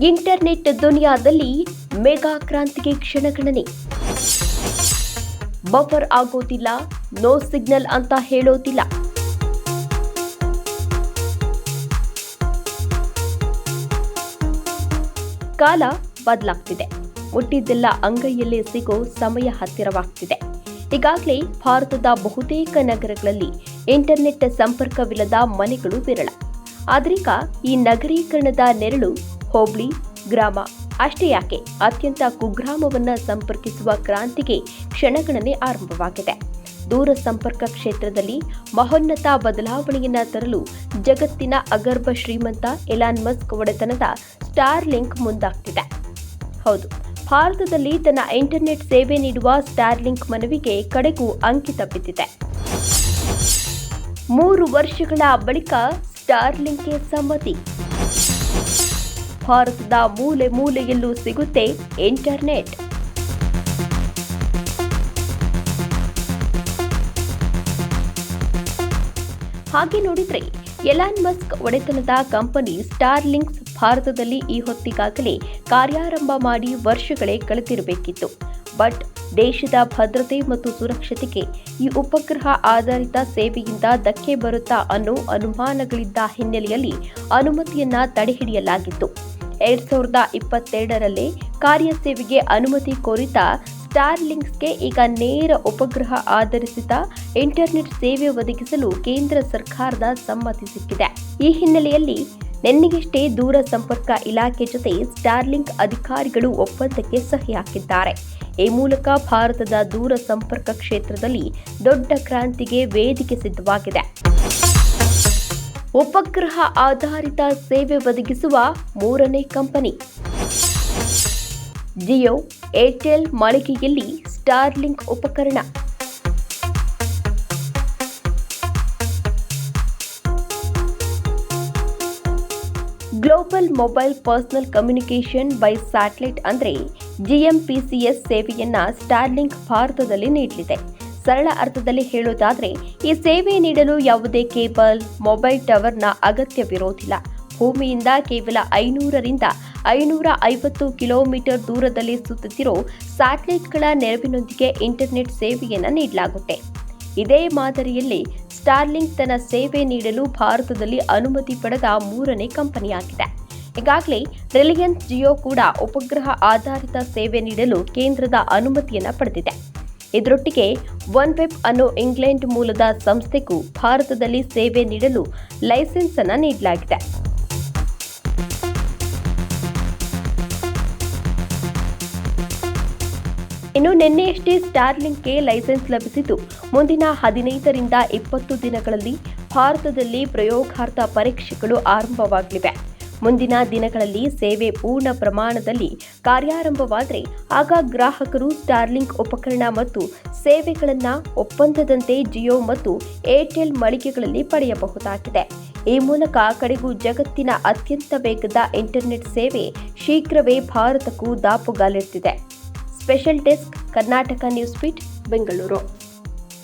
Internet ದುನಿಯಾದಲ್ಲಿ mega ಕ್ರಾಂತಿಗೆ ಕ್ಷಣಗಣನೆ buffer ಆಗೋದಿಲ್ಲ, ನೋ ಸಿಗ್ನಲ್ ಅಂತ ಹೇಳೋದಿಲ್ಲ. ಕಾಲ ಬದಲಾಗ್ತಿದೆ. ಮುಟ್ಟಿದ್ದೆಲ್ಲ ಅಂಗೈಯಲ್ಲೇ ಸಿಗೋ ಸಮಯ ಹತ್ತಿರವಾಗ್ತಿದೆ. ಈಗಾಗಲೇ ಭಾರತದ ಬಹುತೇಕ ನಗರಗಳಲ್ಲಿ ಇಂಟರ್ನೆಟ್ ಸಂಪರ್ಕವಿಲ್ಲದ ಮನೆಗಳು ವಿರಳ. ಆದ್ರೀಗ ಈ ನಗರೀಕರಣದ ನೆರಳು ಹೋಬಳಿ ಗ್ರಾಮ. ಅಷ್ಟೇ ಯಾಕೆ? ಅತ್ಯಂತ ಕುಗ್ರಾಮವನ್ನು ಸಂಪರ್ಕಿಸುವ ಕ್ರಾಂತಿಗೆ ಕ್ಷಣಗಣನೆ ಆರಂಭವಾಗಿದೆ. ದೂರ ಸಂಪರ್ಕ ಕ್ಷೇತ್ರದಲ್ಲಿ ಮಹೋನ್ನತ ಬದಲಾವಣೆಯನ್ನ ತರಲು ಜಗತ್ತಿನ ಅಗರ್ಭ ಶ್ರೀಮಂತ ಎಲಾನ್ ಮಸ್ಕ್ ಒಡೆತನದ ಸ್ಟಾರ್ ಲಿಂಕ್ ಮುಂದಾಗ್ತಿದೆ. ಹೌದು, ಭಾರತದಲ್ಲಿ ತನ್ನ ಇಂಟರ್ನೆಟ್ ಸೇವೆ ನೀಡುವ ಸ್ಟಾರ್ಲಿಂಕ್ ಮನವಿಗೆ ಕಡೆಗೂ ಅಂಕಿತ ಬಿದ್ದಿದೆ. ಮೂರು ವರ್ಷಗಳ ಬಳಿಕ ಸ್ಟಾರ್ ಲಿಂಕ್ಗೆ ಸಮ್ಮತಿ. ಭಾರತದ ಮೂಲೆ ಮೂಲೆಯಲ್ಲೂ ಸಿಗುತ್ತೆ ಇಂಟರ್ನೆಟ್. ಹಾಗೆ ನೋಡಿದ್ರೆ ಎಲಾನ್ ಮಸ್ಕ್ ಒಡೆತನದ ಕಂಪನಿ ಸ್ಟಾರ್ ಲಿಂಕ್ಸ್ ಭಾರತದಲ್ಲಿ ಈ ಹೊತ್ತಿಗಾಗಲೇ ಕಾರ್ಯಾರಂಭ ಮಾಡಿ ವರ್ಷಗಳೇ ಕಳೆದಿರಬೇಕಿತ್ತು. ಬಟ್ ದೇಶದ ಭದ್ರತೆ ಮತ್ತು ಸುರಕ್ಷತೆಗೆ ಈ ಉಪಗ್ರಹ ಆಧಾರಿತ ಸೇವೆಯಿಂದ ಧಕ್ಕೆ ಬರುತ್ತಾ ಅನ್ನೋ ಅನುಮಾನಗಳಿದ್ದ ಹಿನ್ನೆಲೆಯಲ್ಲಿ ಅನುಮತಿಯನ್ನ ತಡೆಹಿಡಿಯಲಾಗಿತ್ತು. ಎರಡ್ ಸಾವಿರದ ಇಪ್ಪತ್ತೆರಡರಲ್ಲಿ ಕಾರ್ಯಸೇವೆಗೆ ಅನುಮತಿ ಕೋರಿತ ಸ್ಟಾರ್ ಲಿಂಕ್ಸ್ಗೆ ಈಗ ನೇರ ಉಪಗ್ರಹ ಆಧರಿಸಿದ ಇಂಟರ್ನೆಟ್ ಸೇವೆ ಒದಗಿಸಲು ಕೇಂದ್ರ ಸರ್ಕಾರದ ಸಮ್ಮತಿ ಸಿಕ್ಕಿದೆ. ಈ ಹಿನ್ನೆಲೆಯಲ್ಲಿ ನಿನ್ನೆಗಷ್ಟೇ ದೂರ ಸಂಪರ್ಕ ಇಲಾಖೆ ಜೊತೆ ಸ್ಟಾರ್ಲಿಂಕ್ ಅಧಿಕಾರಿಗಳು ಒಪ್ಪಂದಕ್ಕೆ ಸಹಿ ಹಾಕಿದ್ದಾರೆ. ಈ ಮೂಲಕ ಭಾರತದ ದೂರ ಸಂಪರ್ಕ ಕ್ಷೇತ್ರದಲ್ಲಿ ದೊಡ್ಡ ಕ್ರಾಂತಿಗೆ ವೇದಿಕೆ ಸಿದ್ಧವಾಗಿದೆ. ಉಪಗ್ರಹ ಆಧಾರಿತ ಸೇವೆ ಒದಗಿಸುವ ಮೂರನೇ ಕಂಪನಿ. ಜಿಯೋ, ಏರ್ಟೆಲ್ ಮಳಿಗೆಯಲ್ಲಿ ಸ್ಟಾರ್ಲಿಂಕ್ ಉಪಕರಣ. Global mobile personal communication by satellite ಅಂದರೆ ಜಿಎಂಪಿಸಿಎಸ್ ಸೇವೆಯನ್ನ ಸ್ಟಾರ್ಲಿಂಕ್ ಭಾರತದಲ್ಲಿ ನೀಡಲಿದೆ. ಸರಳ ಅರ್ಥದಲ್ಲಿ ಹೇಳುವುದಾದರೆ, ಈ ಸೇವೆ ನೀಡಲು ಯಾವುದೇ ಕೇಬಲ್, ಮೊಬೈಲ್ ಟವರ್ನ ಅಗತ್ಯವಿರೋದಿಲ್ಲ. ಭೂಮಿಯಿಂದ ಕೇವಲ ಐನೂರರಿಂದ ಐನೂರ ಐವತ್ತು ಕಿಲೋಮೀಟರ್ ದೂರದಲ್ಲಿ ಸುತ್ತುತ್ತಿರೋ ಸ್ಯಾಟಲೈಟ್ಗಳ ನೆರವಿನೊಂದಿಗೆ ಇಂಟರ್ನೆಟ್ ಸೇವೆಯನ್ನು ನೀಡಲಾಗುತ್ತೆ. ಇದೇ ಮಾದರಿಯಲ್ಲಿ ಸ್ಟಾರ್ಲಿಂಕ್ ತನ್ನ ಸೇವೆ ನೀಡಲು ಭಾರತದಲ್ಲಿ ಅನುಮತಿ ಪಡೆದ ಮೂರನೇ ಕಂಪನಿಯಾಗಿದೆ. ಈಗಾಗಲೇ ರಿಲಯನ್ಸ್ ಜಿಯೋ ಕೂಡ ಉಪಗ್ರಹ ಆಧಾರಿತ ಸೇವೆ ನೀಡಲು ಕೇಂದ್ರದ ಅನುಮತಿಯನ್ನು ಪಡೆದಿದೆ. ಇದರೊಟ್ಟಿಗೆ ಒನ್ ವೆಬ್ ಅನ್ನೋ ಇಂಗ್ಲೆಂಡ್ ಮೂಲದ ಸಂಸ್ಥೆಗೂ ಭಾರತದಲ್ಲಿ ಸೇವೆ ನೀಡಲು ಲೈಸೆನ್ಸ್ ಅನ್ನು ನೀಡಲಾಗಿದೆ. ಇನ್ನು ನಿನ್ನೆಯಷ್ಟೇ ಸ್ಟಾರ್ಲಿಂಕ್ಗೆ ಲೈಸೆನ್ಸ್ ಲಭಿಸಿದ್ದು, ಮುಂದಿನ ಹದಿನೈದರಿಂದ ಇಪ್ಪತ್ತು ದಿನಗಳಲ್ಲಿ ಭಾರತದಲ್ಲಿ ಪ್ರಯೋಗಾರ್ಥ ಪರೀಕ್ಷೆಗಳು ಆರಂಭವಾಗಲಿವೆ. ಮುಂದಿನ ದಿನಗಳಲ್ಲಿ ಸೇವೆ ಪೂರ್ಣ ಪ್ರಮಾಣದಲ್ಲಿ ಕಾರ್ಯಾರಂಭವಾದರೆ ಆಗ ಗ್ರಾಹಕರು ಸ್ಟಾರ್ಲಿಂಕ್ ಉಪಕರಣ ಮತ್ತು ಸೇವೆಗಳನ್ನು ಒಪ್ಪಂದದಂತೆ ಜಿಯೋ ಮತ್ತು ಏರ್ಟೆಲ್ ಮಳಿಗೆಗಳಲ್ಲಿ ಪಡೆಯಬಹುದಾಗಿದೆ. ಈ ಮೂಲಕ ಕಡೆಗೂ ಜಗತ್ತಿನ ಅತ್ಯಂತ ವೇಗದ ಇಂಟರ್ನೆಟ್ ಸೇವೆ ಶೀಘ್ರವೇ ಭಾರತಕ್ಕೂ ದಾಪುಗಾಲಿಡ್ತಿದೆ. Special desk, Karnataka news feed Bengaluru.